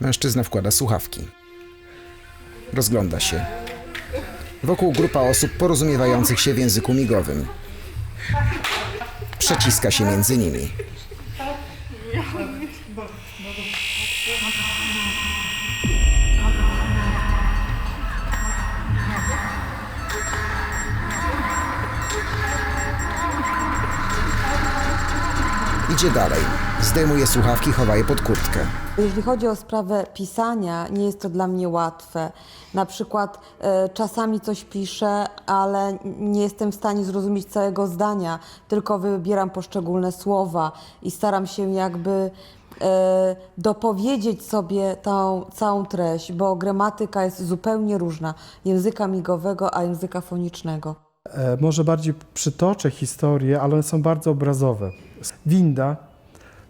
Mężczyzna wkłada słuchawki. Rozgląda się. Wokół grupa osób porozumiewających się w języku migowym. Przeciska się między nimi. Idzie dalej. Zdejmuje słuchawki, chowa je pod kurtkę. Jeśli chodzi o sprawę pisania, nie jest to dla mnie łatwe. Na przykład e, czasami coś piszę, ale nie jestem w stanie zrozumieć całego zdania, tylko wybieram poszczególne słowa i staram się jakby e, dopowiedzieć sobie tą całą treść, bo gramatyka jest zupełnie różna języka migowego, a języka fonicznego. E, Może bardziej przytoczę historię, ale one są bardzo obrazowe. Winda,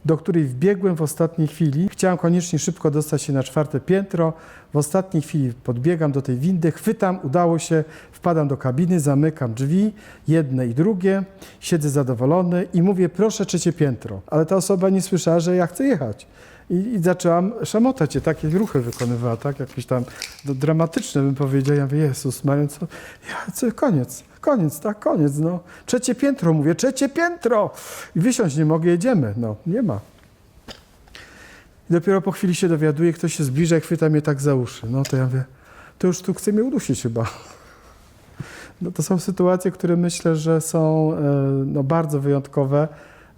do której wbiegłem w ostatniej chwili. Chciałem koniecznie szybko dostać się na czwarte piętro. W ostatniej chwili podbiegam do tej windy, chwytam, udało się, wpadam do kabiny, zamykam drzwi, jedne i drugie, siedzę zadowolony i mówię, proszę trzecie piętro. Ale ta osoba nie słyszała, że ja chcę jechać. I, i zaczęłam szamotać się, takie ruchy wykonywała, tak? Jakieś tam dramatyczne bym powiedział. Ja mówię, Jezus Maria, co? Ja, co? Koniec, koniec, tak, koniec, no. Trzecie piętro, mówię, trzecie piętro! I wysiąść nie mogę, jedziemy. No, nie ma. I dopiero po chwili się dowiaduję, ktoś się zbliża chwyta mnie tak za uszy. No to ja mówię, to już tu chce mnie udusić chyba. No to są sytuacje, które myślę, że są e, no, bardzo wyjątkowe.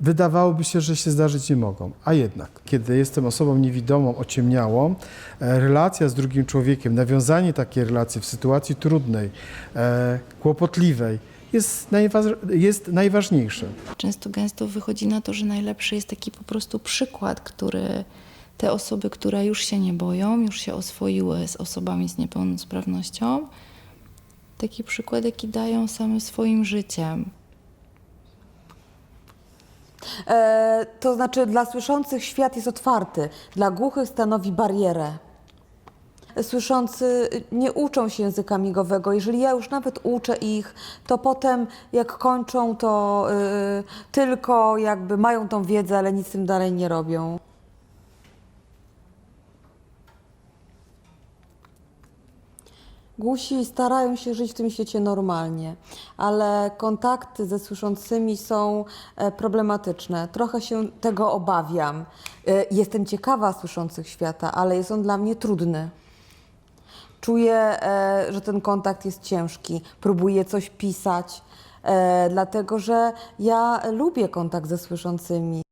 Wydawałoby się, że się zdarzyć nie mogą. A jednak, kiedy jestem osobą niewidomą, ociemniałą, e, relacja z drugim człowiekiem, nawiązanie takiej relacji w sytuacji trudnej, e, kłopotliwej jest, najwa- jest najważniejsze. Często gęsto wychodzi na to, że najlepszy jest taki po prostu przykład, który te osoby, które już się nie boją, już się oswoiły z osobami z niepełnosprawnością, taki przykład, jaki dają samym swoim życiem. E, to znaczy dla słyszących świat jest otwarty, dla głuchych stanowi barierę. Słyszący nie uczą się języka migowego. Jeżeli ja już nawet uczę ich, to potem jak kończą, to y, tylko jakby mają tą wiedzę, ale nic z tym dalej nie robią. Głusi starają się żyć w tym świecie normalnie, ale kontakty ze słyszącymi są e, problematyczne. Trochę się tego obawiam. E, Jestem ciekawa słyszących świata, ale jest on dla mnie trudny. Czuję, e, że ten kontakt jest ciężki. Próbuję coś pisać, dlatego że ja lubię kontakt ze słyszącymi.